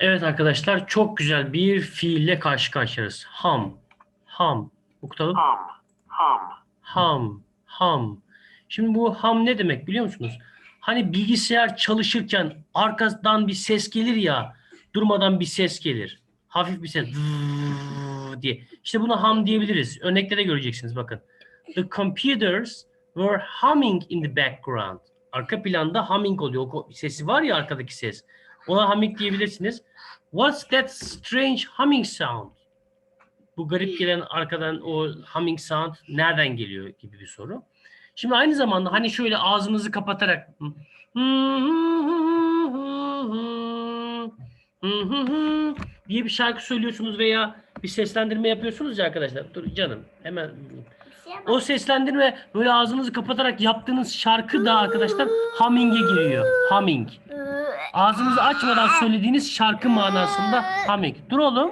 Evet arkadaşlar çok güzel bir fiille karşı karşıyayız. Ham. Ham. Okutalım. hum, hum, Ham. Ham. Şimdi bu ham ne demek biliyor musunuz? Hani bilgisayar çalışırken arkadan bir ses gelir ya. Durmadan bir ses gelir. Hafif bir ses. Diye. İşte buna ham diyebiliriz. Örnekte de göreceksiniz bakın. The computers were humming in the background. Arka planda humming oluyor. O sesi var ya arkadaki ses. Ona humming diyebilirsiniz. What's that strange humming sound? Bu garip gelen arkadan o humming sound nereden geliyor gibi bir soru. Şimdi aynı zamanda hani şöyle ağzınızı kapatarak diye bir şarkı söylüyorsunuz veya bir seslendirme yapıyorsunuz ya arkadaşlar. Dur canım hemen o seslendirme böyle ağzınızı kapatarak yaptığınız şarkı da arkadaşlar humming'e giriyor. Humming. Ağzınızı açmadan söylediğiniz şarkı manasında humming. Dur oğlum.